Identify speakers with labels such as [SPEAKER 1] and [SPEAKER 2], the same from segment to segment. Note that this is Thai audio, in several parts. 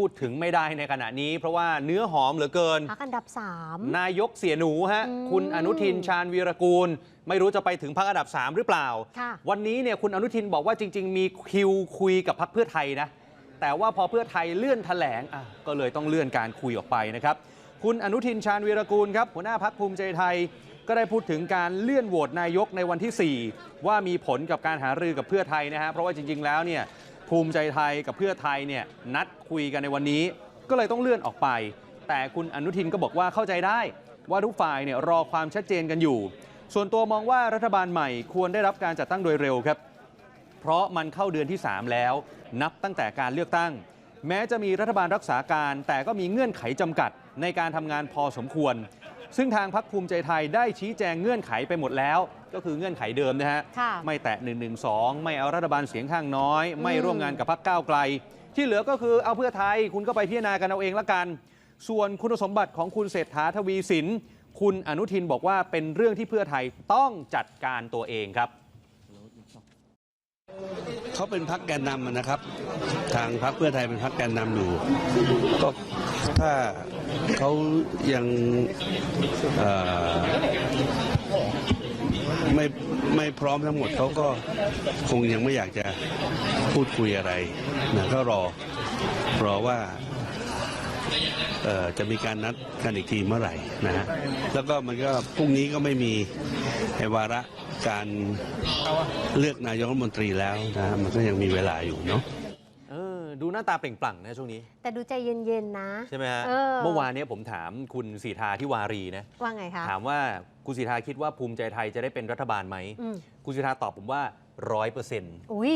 [SPEAKER 1] พูดถึงไม่ได้ในขณะนี้ เพราะว่าเนื้อหอมเหลือเกิน
[SPEAKER 2] พักอันดับ 3
[SPEAKER 1] นายกเสียหนูฮะ
[SPEAKER 2] อืม
[SPEAKER 1] คุณอนุทินชาญวีรกูล ไม่รู้จะไปถึงพักอันดับ 3 หรือเปล่า
[SPEAKER 2] ค่ะ
[SPEAKER 1] วันนี้เนี่ยคุณอนุทินบอกว่าจริง ๆ มีคิวคุยกับพักเพื่อไทยนะ แต่ว่าพอเพื่อไทยเลื่อนแถลงอะก็เลยต้องเลื่อนการคุยออกไปนะครับ คุณอนุทินชาญวีรกูลครับหัวหน้าพักภูมิใจไทย ก็ได้พูดถึงการเลื่อนโหวตนายกในวันที่ 4 ว่ามีผลกับการหารือกับเพื่อไทยนะฮะเพราะว่าจริง ๆ แล้วเนี่ย ภูมิใจไทยกับเพื่อไทยเนี่ยนัดคุยกันในวันนี้ ก็เลยต้องเลื่อนออกไป แต่คุณอนุทินก็บอกว่าเข้าใจได้ว่าทุกฝ่ายเนี่ยรอความชัดเจนกันอยู่ ส่วนตัวมองว่ารัฐบาลใหม่ควรได้รับการจัดตั้งโดยเร็วครับ เพราะมันเข้าเดือนที่ 3 แล้ว นับตั้งแต่การเลือกตั้ง แม้จะมีรัฐบาลรักษาการ แต่ก็มีเงื่อนไขจำกัดในการทำงานพอสมควร ซึ่งทางพักภูมิใจไทยได้ชี้แจงเงื่อนไขไปหมดแล้ว ก็คือเงื่อนไขเดิมนะฮะ
[SPEAKER 2] ค่ะ
[SPEAKER 1] ไม่แตะ1นึไม่เอารัฐบาลเสียงข้างน้อย ไม่
[SPEAKER 2] อืม
[SPEAKER 1] ร่วมงานกับพักก้าวไกล ที่เหลือก็คือเอาเพื่อไทยคุณก็ไปพิจารณากันเอาเองละกัน ส่วนคุณสมบัติของคุณเศรษฐาทวีสิน คุณอนุทินบอกว่าเป็นเรื่องที่เพื่อไทยต้องจัดการตัวเองครับ
[SPEAKER 3] เขาเป็นพักแกนนำนะครับ ทางพักเพื่อไทยเป็นพักแกนนำอยู่ก็ถ้า เขายังไม่ไม่พร้อมทั้งหมดเขาก็คงยังไม่อยากจะพูดคุยอะไรนะก็รอรอว่าเอ่อจะมีการนัดกันอีกทีเมื่อไหร่นะฮะแล้วก็มันก็พรุ่งนี้ก็ไม่มีไอ้วาระการเลือกนายกรัฐมนตรีแล้วนะฮะมันก็ยังมีเวลาอยู่เนาะ
[SPEAKER 1] ดูหน้าตาเปล่งปลั่งนะช่วงนี้
[SPEAKER 2] แต่ดูใจเย็น ๆ นะ
[SPEAKER 1] ใช่ไหมฮะ
[SPEAKER 2] เออ
[SPEAKER 1] เมื่อวานเนี้ผมถามคุณสีทาที่วารีนะ
[SPEAKER 2] ว่าไงคะ
[SPEAKER 1] ถามว่าคุณสีทาคิดว่าภูมิใจไทยจะได้เป็นรัฐบาลไหม
[SPEAKER 2] อืม
[SPEAKER 1] คุณสีทาตอบผมว่าร้อยเปอร์เซ็นต์
[SPEAKER 2] อุ้ย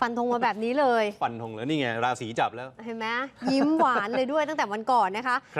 [SPEAKER 2] ฟันธงมาแบบนี้เลย
[SPEAKER 1] ฟันธงแล้วนี่ไง ราศีจับแล้ว
[SPEAKER 2] เห็นไหมยิ้มหวานเลยด้วยตั้งแต่วันก่อนนะคะ
[SPEAKER 1] ครับ